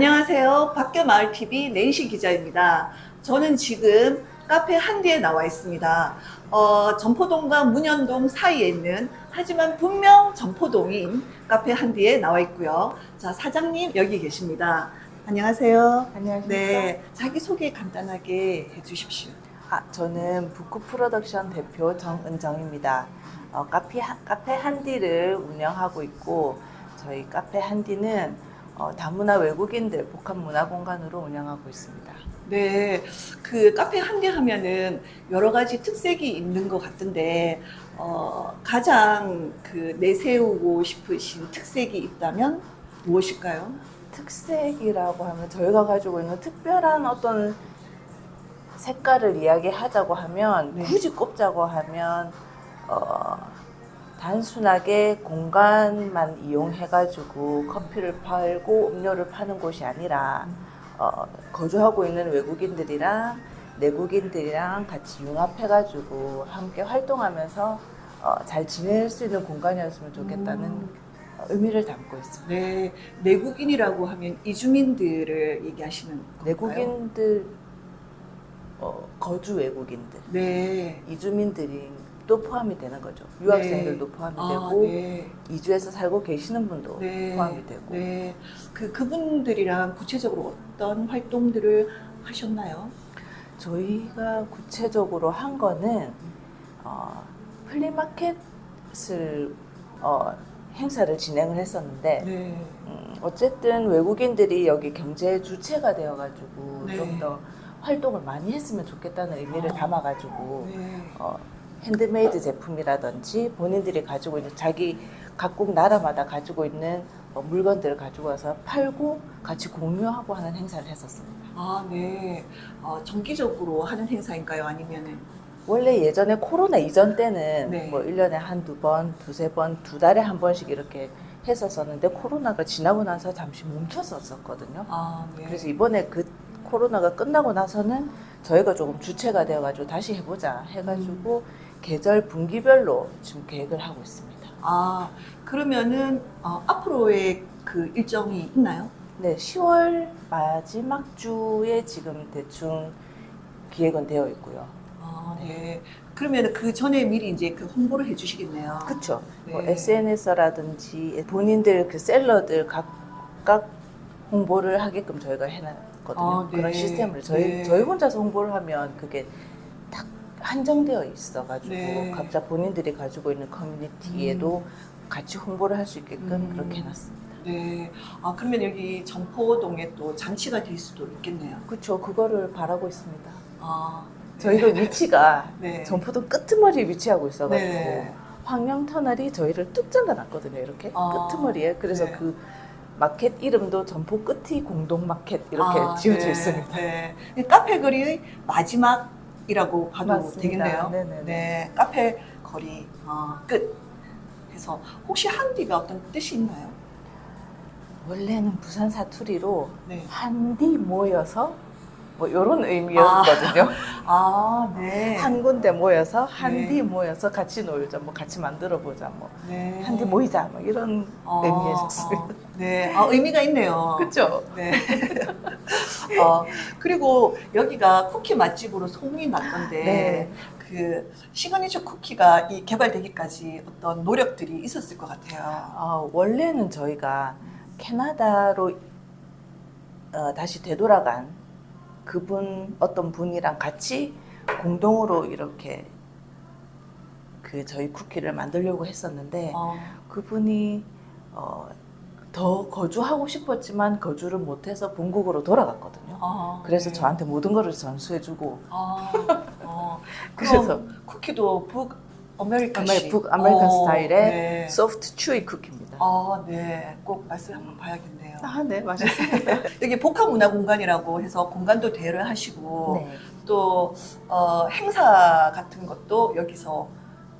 안녕하세요. 밖에마을TV 낸시 기자입니다. 저는 지금 카페 한디에 나와 있습니다. 어, 점포동과 문현동 사이에 있는 하지만 분명 점포동인 카페 한디에 나와 있고요. 자, 사장님 여기 계십니다. 안녕하세요. 안녕하십니까. 네, 자기소개 간단하게 해주십시오. 아, 저는 부쿠 프로덕션 대표 정은정입니다. 어, 카페, 하- 카페 한디를 운영하고 있고 저희 카페 한디는 어, 다문화 외국인들 복합 문화 공간으로 운영하고 있습니다. 네, 그 카페 한디 하면은 여러 가지 특색이 있는 것 같은데, 어, 가장 그 내세우고 싶으신 특색이 있다면 무엇일까요? 특색이라고 하면 저희가 가지고 있는 특별한 어떤 색깔을 이야기하자고 하면 네. 굳이 꼽자고 하면 어, 단순하게 공간만 이용해가지고 커피를 팔고 음료를 파는 곳이 아니라 어, 거주하고 있는 외국인들이랑 내국인들이랑 같이 융합해가지고 함께 활동하면서 어, 잘 지낼 수 있는 공간이었으면 좋겠다는 음. 의미를 담고 있습니다. 네, 내국인이라고 하면 이주민들을 얘기하시는 건가요? 내국인들 어, 거주 외국인들 네. 이주민들이 또 포함이 되는 거죠. 유학생들도 포함이 아, 되고 네. 이주해서 살고 계시는 분도 네. 포함이 되고 네. 그, 그분들이랑 구체적으로 어떤 활동들을 하셨나요? 저희가 구체적으로 한 거는 어, 플리마켓을 어, 행사를 진행을 했었는데 네. 음, 어쨌든 외국인들이 여기 경제의 주체가 되어가지고 네. 좀더 활동을 많이 했으면 좋겠다는 의미를 아. 담아가지고 네. 어, 핸드메이드 제품이라든지 본인들이 가지고 있는 자기 각국 나라마다 가지고 있는 어, 물건들을 가지고 와서 팔고 같이 공유하고 하는 행사를 했었습니다. 아, 네. 어, 정기적으로 하는 행사인가요? 아니면은 원래 예전에 코로나 이전 때는 네. 뭐 1년에 한두 번, 두세 번, 두 달에 한 번씩 이렇게 했었었는데 코로나가 지나고 나서 잠시 멈췄었거든요. 아, 네. 그래서 이번에 그 코로나가 끝나고 나서는 저희가 조금 주체가 되어가지고 다시 해보자 해가지고 음. 계절 분기별로 지금 계획을 하고 있습니다. 아, 그러면은 어, 앞으로의 그 일정이 있나요? 네, 10월 마지막 주에 지금 대충 기획은 되어 있고요. 아, 네. 그러면은 그 전에 미리 이제 그 홍보를 해 주시겠네요. 그렇죠. 뭐 네. SNS라든지 본인들 그 셀러들 각각 홍보를 하게끔 저희가 해놨거든요. 아, 네. 그런 시스템을 저희 네. 저희 혼자서 홍보를 하면 그게 딱 한정되어 있어가지고 네. 각자 본인들이 가지고 있는 커뮤니티에도 같이 홍보를 할 수 있게끔 음. 그렇게 해놨습니다. 네. 아, 그러면 여기 점포동에 또 잔치가 될 수도 있겠네요. 그렇죠. 그거를 바라고 있습니다. 아, 저희도 위치가 네. 전포동 끄트머리에 위치하고 있어가지고 네. 황령 터널이 저희를 뚝 잘라놨거든요. 이렇게 아, 끄트머리에 그래서 네. 그 마켓 이름도 전포 끝이 공동 마켓 이렇게 아, 지어져 네, 있습니다. 네. 이 카페 거리의 마지막 이라고 봐도 맞습니다. 되겠네요. 네네네. 네, 카페 거리 어, 끝. 해서 혹시 한디가 어떤 뜻이 있나요? 원래는 부산 사투리로 네. 한디 모여서 뭐 이런 의미였거든요. 아, 네. 한 군데 모여서 한디 네. 모여서 같이 놀자, 뭐 같이 만들어 보자, 뭐 네. 한디 모이자, 뭐 이런 어, 의미였습니다. 어, 네, 아, 의미가 있네요. 그렇죠. 네. 어, 그리고 여기가 쿠키 맛집으로 소문이 났던데 네. 그 시그니처 쿠키가 이 개발되기까지 어떤 노력들이 있었을 것 같아요. 아, 원래는 저희가 캐나다로 어, 다시 되돌아간 그분 어떤 분이랑 같이 공동으로 이렇게 그 저희 쿠키를 만들려고 했었는데 어, 그분이 어, 더 거주하고 싶었지만 거주를 못해서 본국으로 돌아갔거든요. 어, 그래서 네. 저한테 모든 거를 전수해주고 어, 어. 그래서 쿠키도 북 아메리칸 아메- 북 아메리칸 스타일의 네. 소프트 추위 쿠키입니다. 아, 네. 꼭 맛을 한번 봐야겠네요. 아, 네, 맛있습니다. 여기 복합 문화 공간이라고 해서 공간도 대여하시고 네. 또 어, 행사 같은 것도 여기서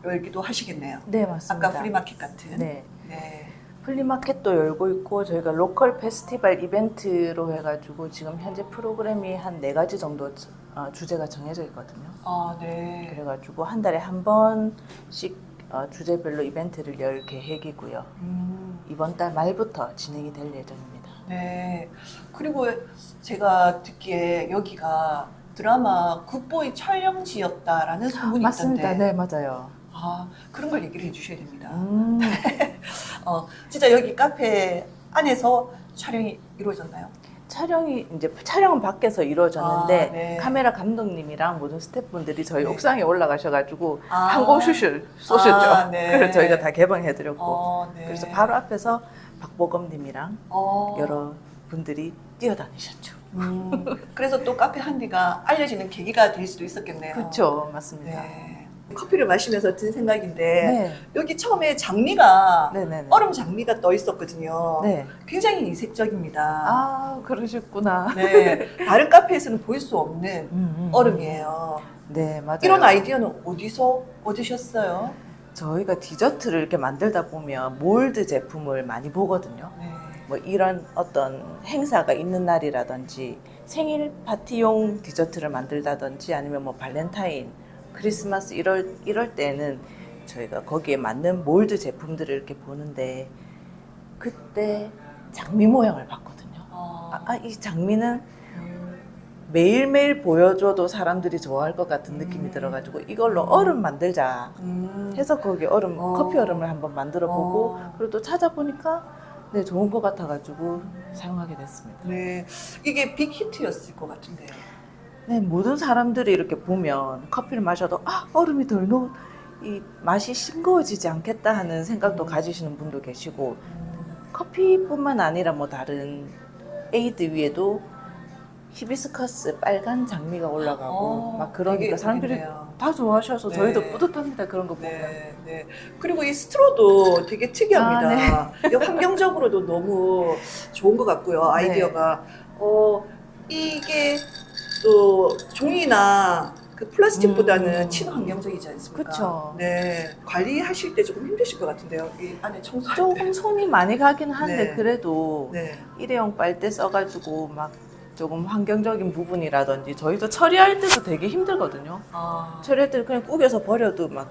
열기도 하시겠네요. 네, 맞습니다. 아까 프리마켓 같은. 네. 네. 플리마켓도 열고 있고 저희가 로컬 페스티벌 이벤트로 해가지고 지금 현재 프로그램이 한 네 가지 정도 어, 주제가 정해져 있거든요. 아, 네. 그래가지고 한 달에 한 번씩 어, 주제별로 이벤트를 열 계획이고요. 음, 이번 달 말부터 진행이 될 예정입니다. 네. 그리고 제가 듣기에 여기가 드라마 굿보이 촬영지였다라는 소문이 맞습니다. 있던데. 네, 맞아요. 아, 그런 걸 얘기를 해주셔야 됩니다. 음, 어, 진짜 여기 카페 안에서 촬영이 이루어졌나요? 촬영이 이제 촬영은 밖에서 이루어졌는데 아, 네. 카메라 감독님이랑 모든 스태프분들이 저희 네. 옥상에 올라가셔가지고 아. 항공슛을 쏘셨죠. 아, 네. 그래서 저희가 다 개방해드렸고 어, 네. 그래서 바로 앞에서 박보검님이랑 어, 여러 분들이 뛰어다니셨죠. 음, 그래서 또 카페 한디가 알려지는 계기가 될 수도 있었겠네요. 그렇죠, 맞습니다. 네. 커피를 마시면서 든 생각인데 네, 여기 처음에 장미가 네, 네. 네. 얼음 장미가 떠 있었거든요. 네. 굉장히 이색적입니다. 아, 그러셨구나. 네, 다른 카페에서는 볼 수 없는 음, 음. 얼음이에요. 네, 맞아요. 이런 아이디어는 어디서 얻으셨어요? 저희가 디저트를 이렇게 만들다 보면 몰드 제품을 많이 보거든요. 네. 뭐 이런 어떤 행사가 있는 날이라든지 생일 파티용 디저트를 만들다든지 아니면 뭐 발렌타인, 크리스마스 이럴 이럴 때는 저희가 거기에 맞는 몰드 제품들을 이렇게 보는데 그때 장미 모양을 봤거든요. 어, 아, 아, 이 장미는 매일매일 보여줘도 사람들이 좋아할 것 같은 느낌이 음. 들어가지고 이걸로 얼음 만들자 음. 해서 거기 얼음 어. 커피 얼음을 한번 만들어 보고 어. 그리고 또 찾아보니까 네 좋은 것 같아가지고 사용하게 됐습니다. 네, 이게 빅히트였을 것 같은데. 네 모든 사람들이 이렇게 보면 커피를 마셔도 아 얼음이 덜 녹, 이 맛이 싱거워지지 않겠다 하는 생각도 음. 가지시는 분도 계시고 커피뿐만 아니라 뭐 다른 에이드 위에도 히비스커스 빨간 장미가 올라가고 어, 막 그러니까 되게 사람들이 예쁘겠네요. 다 좋아하셔서 네. 저희도 뿌듯합니다 그런 거 보면. 네, 네. 그리고 이 스트로도 되게 특이합니다. 아, 이거 환경적으로도 너무 좋은 것 같고요. 아이디어가. 네. 어, 이게 또 종이나 그 플라스틱보다는 음. 친환경적이지 않습니까? 그쵸. 네. 관리하실 때 조금 힘드실 것 같은데요. 이 안에 청소할 때. 조금 손이 많이 가긴 한데 네. 그래도 네. 일회용 빨대 써가지고 막 조금 환경적인 부분이라든지 저희도 처리할 때도 되게 힘들거든요. 아. 처리할 때 그냥 꾸겨서 버려도 막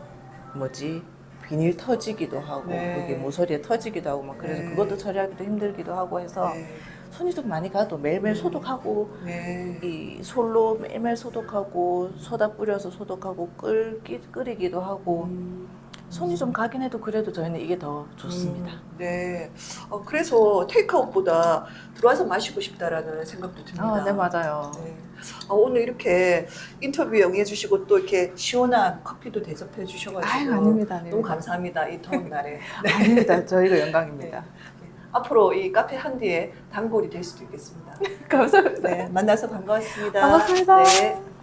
뭐지 비닐 터지기도 하고 네. 그게 모서리에 터지기도 하고 막 그래서 네. 그것도 처리하기도 힘들기도 하고 해서 네. 손이 좀 많이 가도 매일매일 음. 소독하고 네. 이 솔로 매일매일 소독하고 소다 뿌려서 소독하고 끓기, 끓이기도 하고 음. 손이 좀 가긴 해도 그래도 저희는 이게 더 좋습니다. 음, 네. 어, 그래서 테이크아웃보다 들어와서 마시고 싶다라는 생각도 듭니다. 아, 네 맞아요. 네. 아, 오늘 이렇게 인터뷰에 응해주시고 또 이렇게 시원한 커피도 대접해 주셔가지고 아유 아닙니다. 아닙니다. 너무 감사합니다. 이 더운 날에. 네. 아닙니다. 저희가 영광입니다. 앞으로 이 카페 한디의 단골이 될 수도 있겠습니다. 감사합니다. 네, 만나서 반가웠습니다. 반갑습니다. 네.